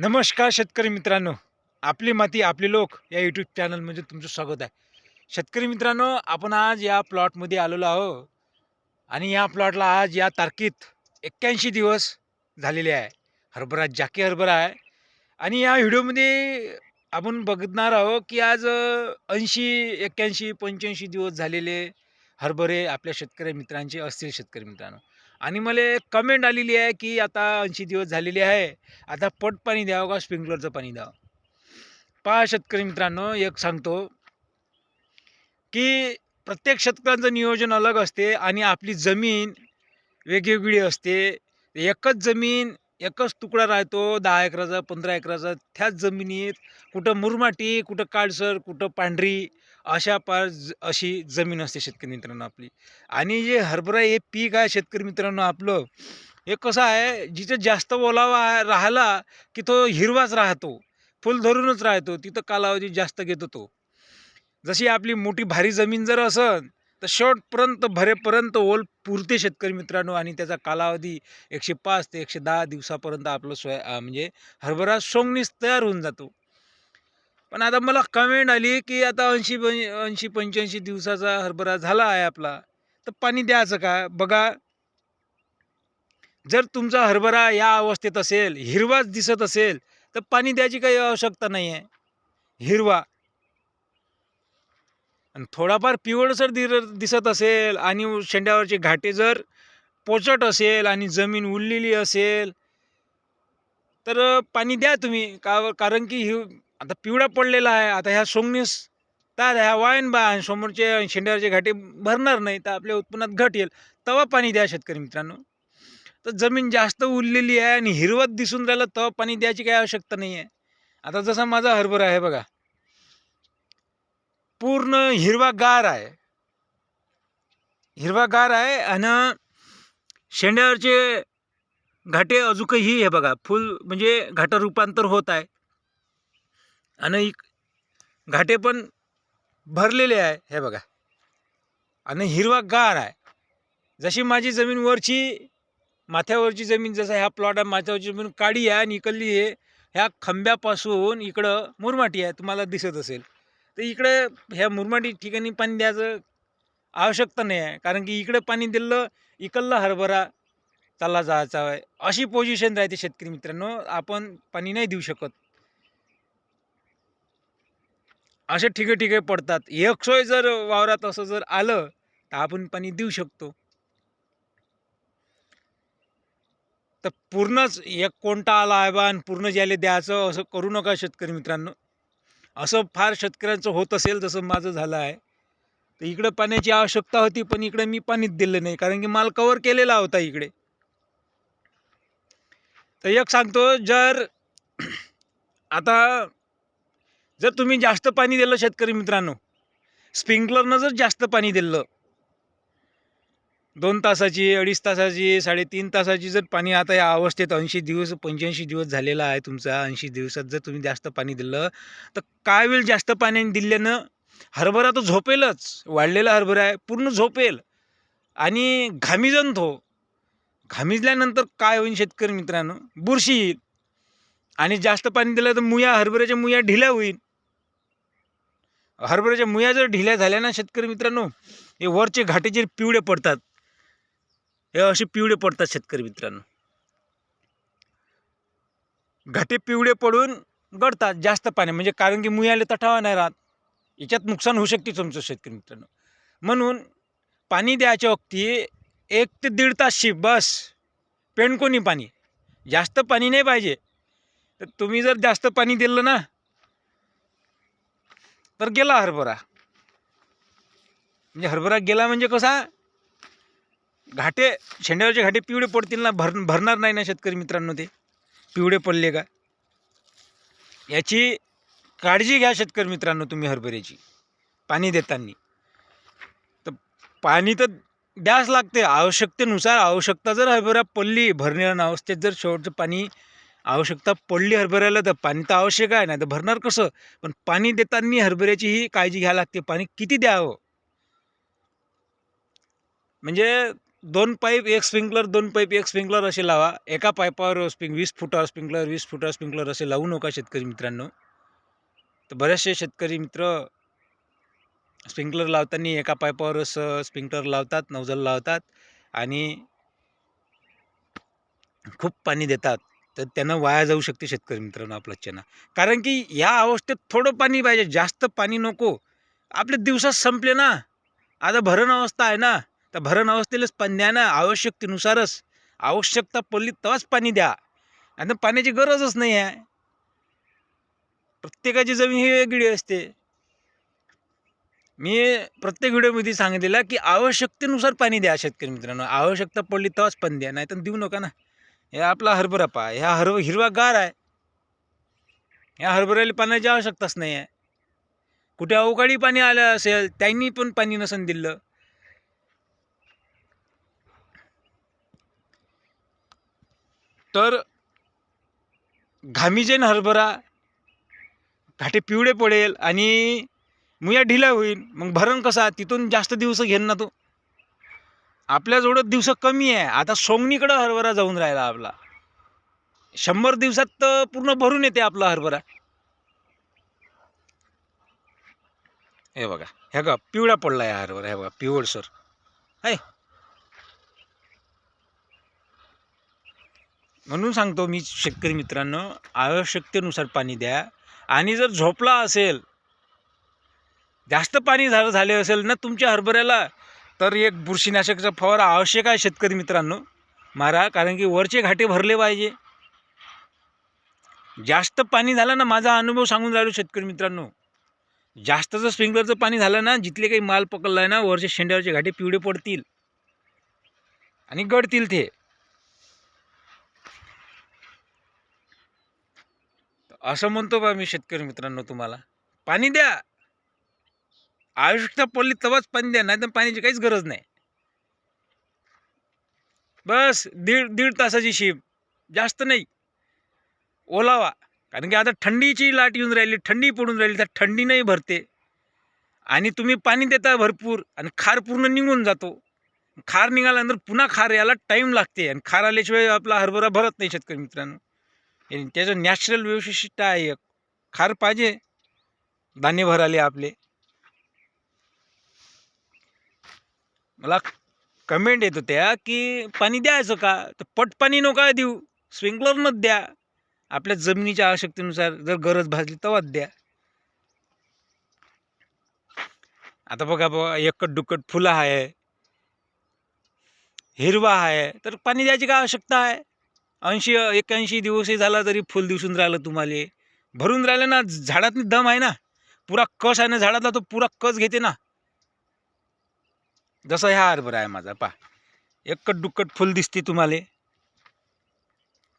नमस्कार शेतकरी मित्रांनो. आपली माती आपले लोक या यूट्यूब चॅनलमध्ये तुमचं स्वागत आहे. शेतकरी मित्रांनो आपण आज या प्लॉटमध्ये आलेलो आहो आणि या प्लॉटला आज या तारखेत एक्क्याऐंशी दिवस झालेले आहे. हरभरा जाके हरभरा आहे. आणि या व्हिडिओमध्ये आपण बघणार आहोत की आज ऐंशी एक्क्याऐंशी पंच्याऐंशी दिवस झालेले हरभरे आपल्या शेतकरी मित्रांचे असतील शेतकरी मित्रांनो. आणि मला कमेंट आलेली आहे की आता ऐंशी दिवस झालेले आहे. आता पट पाणी द्यावं का स्प्रिंकलरचं पाणी द्यावं? पहा शेतकरी मित्रांनो एक सांगतो की प्रत्येक शेतकऱ्यांचं नियोजन अलग असते आणि आपली जमीन वेगवेगळी असते. एकच जमीन एकच तुकडा राहतो दहा एकराचा पंधरा एकराचा. त्याच जमिनीत कुठं मुरमाटी कुठं काळसर कुठं पांढरी अशा पार ज- अशी जमीन असते शेतकरी मित्रांनो आपली. आणि जे हरभरा हे पीक आहे शेतकरी मित्रांनो आपलं हे कसं आहे जिथे जास्त ओलावा राहिला की तो हिरवाच राहतो. फुल धरूनच राहतो तिथं कालावधी जास्त घेतो तो. जशी आपली मोठी भारी जमीन जर असन तर शेवटपर्यंत भरेपर्यंत ओल पुरते शेतकरी मित्रांनो आणि त्याचा कालावधी एकशे पाच ते एकशे दहा दिवसापर्यंत आपलं सोया म्हणजे हरभरा सोंगणीस तयार होऊन जातो. पण आता मला कमेंट आली की आता ऐंशी ऐंशी पंच्याऐंशी दिवसाचा हरभरा झाला आहे आपला. तर पाणी द्यायचं का? बघा. जर तुमचा हरभरा या अवस्थेत असेल हिरवाच दिसत असेल तर पाणी द्यायची काही आवश्यकता नाही आहे हिरवा. आणि थोडाफार पिवळसर दिर दिसत असेल आणि शेंड्यावरचे घाटे जर पोचट असेल आणि जमीन उरलेली असेल तर पाणी द्या तुम्ही. का कारण की हि आता पिवळा पडलेला आहे. आता ह्या सोंगणीस तर ह्या वाईन बा आणि समोरचे शेंड्यावरचे घाटे भरणार नाही तर आपल्या उत्पन्नात घट येईल. तवा पाणी द्या शेतकरी मित्रांनो. तर जमीन जास्त उरलेली आहे आणि हिरवत दिसून राहिलं तवा पाणी द्यायची काही आवश्यकता नाही आहे आता जसा माझा हरभरा आहे बघा. पूर्ण हिरवागार आहे. हिरवागार आहे आणि शेंड्यावरचे घाटे अजूकही हे बघा फुल म्हणजे घाटा रूपांतर होत आहे. आणि इक- घाटे पण भरलेले आहे हे बघा. आणि हिरवागार आहे. जशी माझी जमीन वरची माथ्यावरची जमीन जसं ह्या प्लॉट आहे माथ्यावरची जमीन काळी आहे आणि इकडली आहे ह्या खांब्यापासून इकडं मुरमाटी आहे तुम्हाला दिसत असेल. तर इकडे ह्या मुरमाटी ठिकाणी पाणी द्यायचं आवश्यकता नाही आहे कारण की इकडे पाणी दिलं इकडला हरभरा चालला जायचा आहे. अशी पोझिशन राहते शेतकरी मित्रांनो आपण पाणी नाही देऊ शकत. असे ठिके ठिके पडतात. एक सोय जर वावरात असं जर आलं तर आपण पाणी देऊ शकतो. तर पूर्णच एक कोणता आला आहे बा आणि पूर्ण ज्याला द्यायचं असं करू नका शेतकरी मित्रांनो. असं फार शेतकऱ्यांचं होत असेल जसं माझं झालं आहे. तर इकडं पाण्याची आवश्यकता होती पण इकडे मी पाणीच दिलं नाही कारण की माल कवर केलेला होता इकडे. तर एक सांगतो जर आता जर तुम्ही जास्त पाणी दिलं शेतकरी मित्रांनो स्प्रिंकलरनं जर जास्त पाणी दिलं दोन तासाची अडीच तासाची साडेतीन तासाची जर पाणी आता या अवस्थेत ऐंशी दिवस पंच्याऐंशी दिवस झालेला आहे तुमचा ऐंशी दिवसात जर तुम्ही जास्त पाणी दिलं तर काय वेळ जास्त पाण्याने दिल्यानं? हरभरा तो झोपेलच वाढलेला हरभरा आहे पूर्ण झोपेल. आणि घामिजन तो. घामिजल्यानंतर काय होईल शेतकरी मित्रांनो? बुरशी येईल. आणि जास्त पाणी दिलं तर मुया हरभऱ्याच्या मुया ढिल्या होईल. हरभऱ्याच्या मुया जर ढिल्या झाल्या ना शेतकरी मित्रांनो हे वरचे घाटे जे पिवळे पडतात. हे असे पिवळे पडतात शेतकरी मित्रांनो. घाटे पिवळे पडून गळतात जास्त पाणी म्हणजे कारण की मुयाले तठावा नाही राहत. याच्यात नुकसान होऊ शकते तुमचं शेतकरी मित्रांनो. म्हणून पाणी द्यायच्या वक्ती एक ते दीड तासशी बस. पेंडकोनी पाणी? जास्त पाणी नाही पाहिजे. तर तुम्ही जर जास्त पाणी दिलं ना तर गेला हरभरा. म्हणजे हरभरा गेला म्हणजे कसा? घाटे शेंड्यावरचे घाटे पिवळे पडतील ना? भर भरणार नाही ना शेतकरी मित्रांनो ते? पिवळे पडले का? याची काळजी घ्या शेतकरी मित्रांनो तुम्ही हरभऱ्याची. पाणी देताना. तर पाणी तर द्यास लागते. आवश्यकतेनुसार आवश्यकता जर हरभरा पडली भरण्या अवस्थेत जर शेवटचं पाणी आवश्यकता पडली हरभऱ्याला तर पाणी तर आवश्यक आहे नाही तर भरणार कसं? पण पाणी देताना हरभऱ्याची ही काळजी घ्यावी लागते. पाणी किती द्यावं? म्हणजे दोन पाईप एक स्प्रिंकलर दोन पाईप एक स्प्रिंकलर असे लावा. एका पाईपावर स्प्रिंक वीस फुटावर स्प्रिंकलर वीस फुटावर स्प्रिंकलर असे लावू नका शेतकरी मित्रांनो. तर बरेचसे शेतकरी मित्र स्प्रिंकलर लावताना एका पाईपावरच स्प्रिंकलर लावतात नवजल लावतात आणि खूप पाणी देतात. तर त्यांना वाया जाऊ शकते शेतकरी मित्रांनो आपलं चना कारण की या अवस्थेत थोडं पाणी पाहिजे जास्त पाणी नको. आपले दिवसात संपले ना. आता भरण अवस्था आहे ना. तर भरण अवस्थेलाच पाणी द्या ना आवश्यकतेनुसारच. आवश्यकता पडली तेव्हाच पाणी द्या. आणि पाण्याची गरजच नाही आहे. प्रत्येकाची जमीन ही वेगळी असते. मी प्रत्येक व्हिडिओमध्ये सांगितलेलं की आवश्यकतेनुसार पाणी द्या शेतकरी मित्रांनो. आवश्यकता पडली तेव्हाच पाणी द्या नाही तर देऊ नका ना. हे आपला हरभरा पहा ह्या हर हिरवा गार आहे. ह्या हरभऱ्याला पाण्याची आवश्यकताच नाही आहे. कुठे अवकाळी पाणी आलं असेल त्यांनी पण पाणी नसन दिलं. तर घामीजेन हरभरा घाटे पिवळे पडेल आणि मुया ढिला होईल मग भरण कसा? तिथून जास्त दिवस घेईन ना तो. आपल्याजवळ दिवस कमी आहे. आता सोंगणीकडं हरभरा जाऊन राहिला आपला. शंभर दिवसात तर पूर्ण भरून येते आपला हरभरा. हे बघा हे का पिवळा पडला आहे हरभरा हे बघा पिवळसर आहे म्हणून सांगतो मी शेतकरी मित्रांनो आवश्यकतेनुसार पाणी द्या. आणि जर झोपला असेल जास्त पाणी झालं झाले असेल ना तुमच्या हरभऱ्याला तर एक बुरशीनाशकचा फवारा आवश्यक आहे शेतकरी मित्रांनो. मारा कारण की वरचे घाटे भरले पाहिजे. जास्त पाणी झालं ना माझा अनुभव सांगून राहिलो शेतकरी मित्रांनो. जास्त जर स्प्रिंकलरचं पाणी झालं ना जिथले काही माल पकडला आहे ना वरचे शेंड्यावरचे घाटे पिवळे पडतील. आणि गळतील ते. असं म्हणतो बा मी शेतकरी मित्रांनो तुम्हाला. पाणी द्या. आवश्यकता पडली तेव्हाच पाणी द्या नाही तर पाण्याची काहीच गरज नाही. बस दीड दीड तासाची शिप जास्त नाही. ओलावा. कारण की आता थंडीची लाट येऊन राहिली थंडी पडून राहिली तर थंडी नाही भरते. आणि तुम्ही पाणी देता भरपूर आणि खार पूर्ण निघून जातो. खार निघाल्यानंतर पुन्हा खार यायला टाईम लागते आणि खार आल्याशिवाय आपला हरभरा भरत नाही शेतकरी मित्रांनो. त्याचं नॅचरल वैशिष्ट्य आहे. एक खार पाहिजे. धान्य भराले आपले. मला कमेंट येत होत्या की पाणी द्यायचं का? तर पट पाणी नका देऊ. स्प्रिंकलरनंच द्या. आपल्या जमिनीच्या आवश्यकतेनुसार जर गरज भासली तेव्हाच द्या. आता बघा बघा एकट दुक्कट फुलं आहे. हिरवा आहे. तर पाणी द्यायची काय आवश्यकता आहे? ऐंशी एक्याऐंशी दिवसही झाला तरी फुल दिसून राहिलं तुम्हाला. भरून राहिलं ना झाडातनी दम आहे ना. पुरा कस आहे ना झाडातला तो पुरा कस घेते ना. जसा ह्या हरभरा आहे माझा पा एकट दुक्कट फुल दिसते तुम्हाला.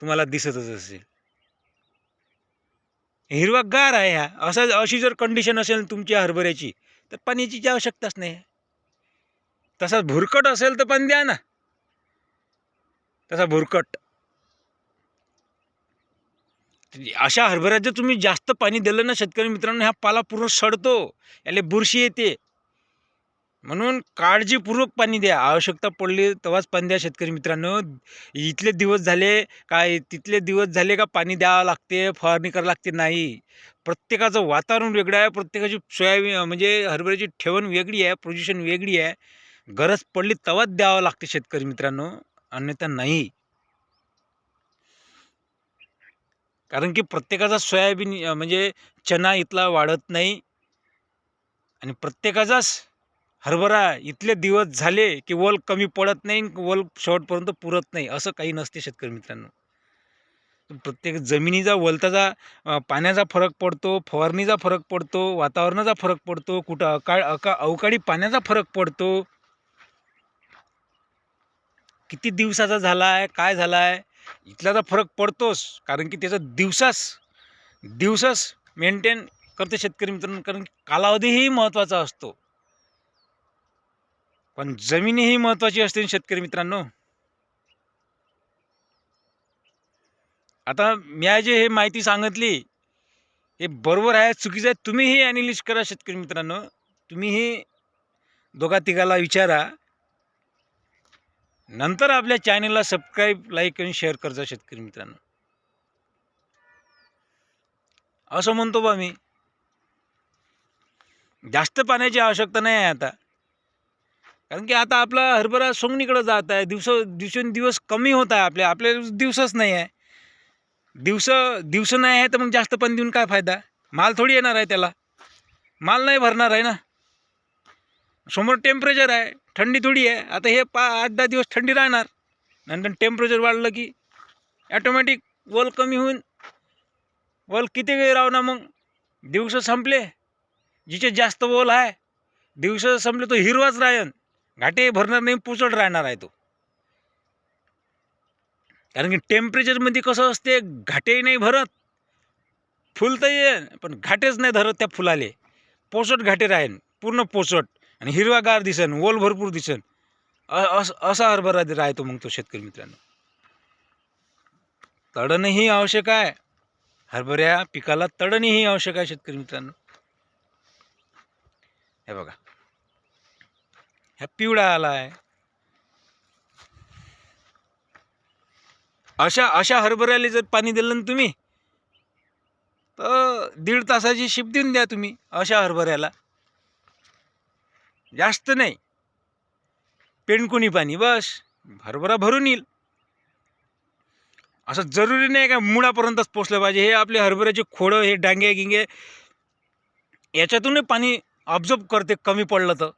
तुम्हाला दिसतच असेल. हिरवा गार आहे ह्या असा अशी जर कंडिशन असेल तुमच्या हरभऱ्याची तर पाण्याची जी आवश्यकताच नाही. तसा भुरकट असेल तर पाणी द्या ना. तसा भुरकट. अशा हरभऱ्यात जर तुम्ही जास्त पाणी दिलं ना शेतकरी मित्रांनो ह्या पाला पूर्ण सडतो. याला बुरशी येते. म्हणून काळजीपूर्वक पाणी द्या. आवश्यकता पडली तेव्हाच पाणी द्या शेतकरी मित्रांनो. इथले दिवस झाले काय तिथले दिवस झाले का पाणी द्यावं लागते फवारणी करावं लागते नाही. प्रत्येकाचं वातावरण वेगळं आहे प्रत्येकाची सोयाबीन म्हणजे हरभऱ्याची ठेवण वेगळी आहे पोझिशन वेगळी आहे. गरज पडली तेव्हाच द्यावं लागते शेतकरी मित्रांनो अन्यथा नाही. कारण की प्रत्येकाचा सोयाबीन म्हणजे चना इथला वाढत नाही. आणि प्रत्येकाचाच हरभरा इथले दिवस झाले की वल कमी पडत नाही आणि वल शेवटपर्यंत पुरत नाही असं काही नसते शेतकरी मित्रांनो. प्रत्येक जमिनीचा वलताचा पाण्याचा फरक पडतो फवारणीचा फरक पडतो वातावरणाचा फरक पडतो कुठं अकाळ अका अवकाळी पाण्याचा फरक पडतो. किती दिवसाचा झाला आहे काय झाला आहे इथला तर फरक पडतोच कारण की त्याचा दिवसास दिवसास मेंटेन करते शेतकरी मित्रांनो कारण कालावधीही महत्त्वाचा असतो. पण जमीनही महत्त्वाची असते शेतकरी मित्रांनो. आता मी जे हे माहिती सांगितली हे बरोबर आहे चुकीचं आहे. तुम्हीही ॲनालिस्ट करा शेतकरी मित्रांनो. तुम्हीही दोघा तिघाला विचारा. नंतर आपल्या चॅनलला सबस्क्राईब लाईक आणि शेअर करजा शेतकरी मित्रांनो. असं म्हणतो बा मी. जास्त पाण्याची आवश्यकता नाही आहे आता. कारण की आता आपला हरभरा सोंगणीकडं जात आहे. दिवस दिवसेंदिवस कमी होत आहे आपल्या. आपल्या दिवसच नाही आहे. दिवस दिवस नाही आहे तर मग जास्त पण देऊन काय फायदा? माल थोडी येणार आहे त्याला. माल नाही भरणार आहे ना. समोर टेम्परेचर आहे. थंडी थोडी आहे. आता हे पा आठ दहा दिवस थंडी राहणार. नंतर टेम्परेचर वाढलं की ॲटोमॅटिक वल कमी होऊन वल किती वेळ राहू ना मग? दिवस संपले. जिचे जास्त वल आहे दिवस संपले तो हिरवाच राहन. घाटे भरणार नाही पुचट राहणार आहे तो. कारण की टेम्परेचरमध्ये कसं असते घाटेही नाही भरत फुल तर ये पण घाटेच नाही धरत त्या फुलाले. पोचट घाटे राहीन पूर्ण पोचट आणि हिरवागार दिसन ओल भरपूर दिसन. असा हरभरा राहतो मग तो शेतकरी मित्रांनो. तडणही आवश्यक आहे. हरभऱ्या पिकाला तडणही आवश्यक आहे शेतकरी मित्रांनो. हे बघा. ह्या पिवळा आला आहे अशा अशा हरभऱ्याला जर पाणी दिलं ना तुम्ही तर दीड तासाची शिप देऊन द्या तुम्ही अशा हरभऱ्याला. जास्त नाही. पेंडकुणी पाणी बस. हरभरा भरून येईल. असं जरुरी नाही का मुळापर्यंतच पोचलं पाहिजे. हे आपले हरभऱ्याचे खोडं हे डांगे गिंगे याच्यातूनही पाणी ऑब्झर्व करते कमी पडलं तर.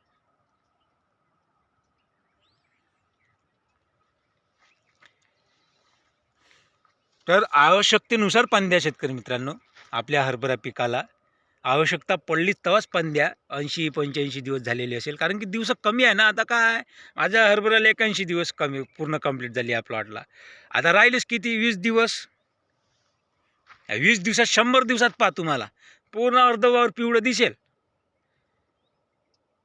तर आवश्यकतेनुसार पाणी द्या शेतकरी मित्रांनो आपल्या हरभरा पिकाला. आवश्यकता पडली तेव्हाच पाणी द्या ऐंशी पंच्याऐंशी दिवस झालेले असेल. कारण की दिवस कमी आहे ना. आता काय? माझ्या हरभऱ्याला एक्याऐंशी दिवस कमी पूर्ण कंप्लीट झाली या प्लॉटला आता राहिलेच किती? वीस दिवस. वीस दिवसात शंभर दिवसात पहा तुम्हाला. पूर्ण अर्धवावर पिवळं दिसेल.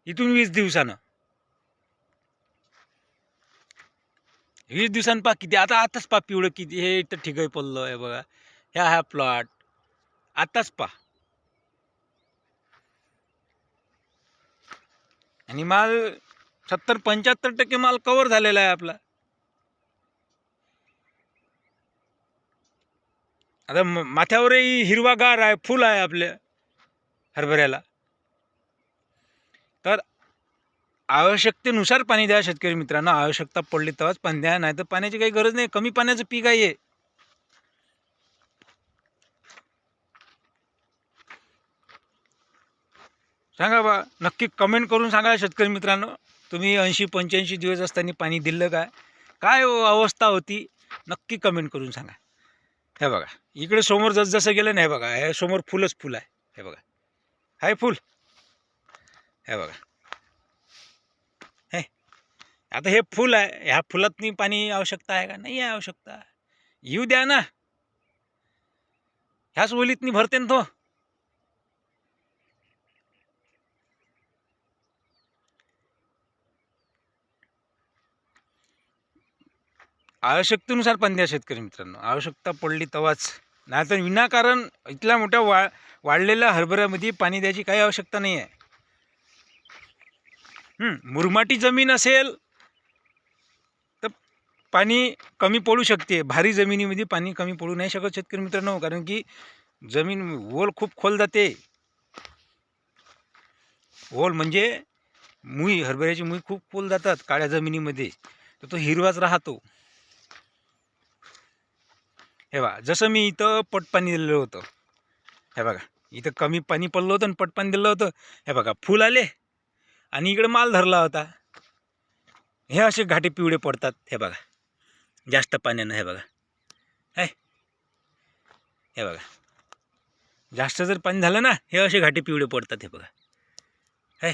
इथून वीस दिवसानं. वीस दिवसांनी पहा किती? आता आताच पा पिवळं किती? हे तर ठिकाणी पडलं आहे बघा. ह्या हा प्लॉट आताच पहा आणि माल सत्तर पंच्याहत्तर टक्के माल कवर झालेला आहे आपला. आता माथ्यावरही हिरवागार आहे फुल आहे आपल्या हरभऱ्याला. तर आवश्यकतेनुसार पाणी द्या शेतकरी मित्रांनो. आवश्यकता पडली तेव्हाच पाणी द्या नाही तर पाण्याची काही गरज नाही. कमी पाण्याचं पीक आहे सांगा बा नक्की कमेंट करून सांगा शेतकरी मित्रांनो. तुम्ही ऐंशी पंच्याऐंशी दिवस असताना पाणी दिलं काय काय अवस्था होती? नक्की कमेंट करून सांगा. हे बघा इकडे समोर जसजसं गेलं नाही बघा हे समोर फुलच फुल आहे. हे बघा. हाय फुल. हे बघा. आता हे फुल आहे ह्या फुलातनी पाणी आवश्यकता आहे का? नाही आहे आवश्यकता. येऊ द्या ना. ह्याच ओलीतनी भरते ना तो. आवश्यकतेनुसार पाणी द्या शेतकरी मित्रांनो. आवश्यकता पडली तवाच. नाहीतर विनाकारण इथल्या मोठ्या वा वाढलेल्या हरभऱ्यामध्ये पाणी द्यायची काही आवश्यकता नाही आहे मुरमाटी जमीन असेल पाणी कमी पडू शकते. भारी जमिनीमध्ये पाणी कमी पडू नाही शकत शेतकरी मित्रांनो कारण की जमीन ओल खूप खोल जाते. ओल म्हणजे मुई हरभऱ्याची मुई खूप खोल जातात काळ्या जमिनीमध्ये. तर तो हिरवाच राहतो. हे बघा जसं मी इथं पटपाणी दिलेलं होतं. हे बघा इथं कमी पाणी पडलं होतं आणि पटपाणी दिलं होतं. हे बघा फुल आले आणि इकडे माल धरला होता. हे असे घाटे पिवळे पडतात. हे बघा. जास्त पाण्यानं हे बघा. हे हे बघा. जास्त जर पाणी झालं ना हे असे घाटी पिवळे पडतात हे बघा. हे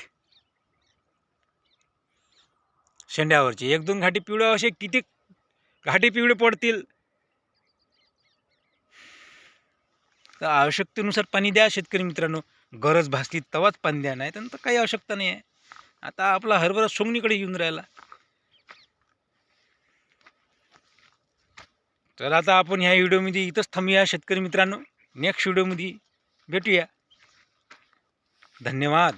शेंड्यावरचे. एक दोन घाटी पिवळे असे किती घाटी पिवळे पडतील? तर आवश्यकतेनुसार पाणी द्या शेतकरी मित्रांनो. गरज भासली तवाच पाणी द्या नाही तर काही आवश्यकता नाही आहे आता आपला हरभरा सोंगणीकडे येऊन राहिला. तर आता आपण ह्या व्हिडिओमध्ये इथंच थांबूया. शेतकरी मित्रांनो नेक्स्ट व्हिडिओमध्ये भेटूया. धन्यवाद.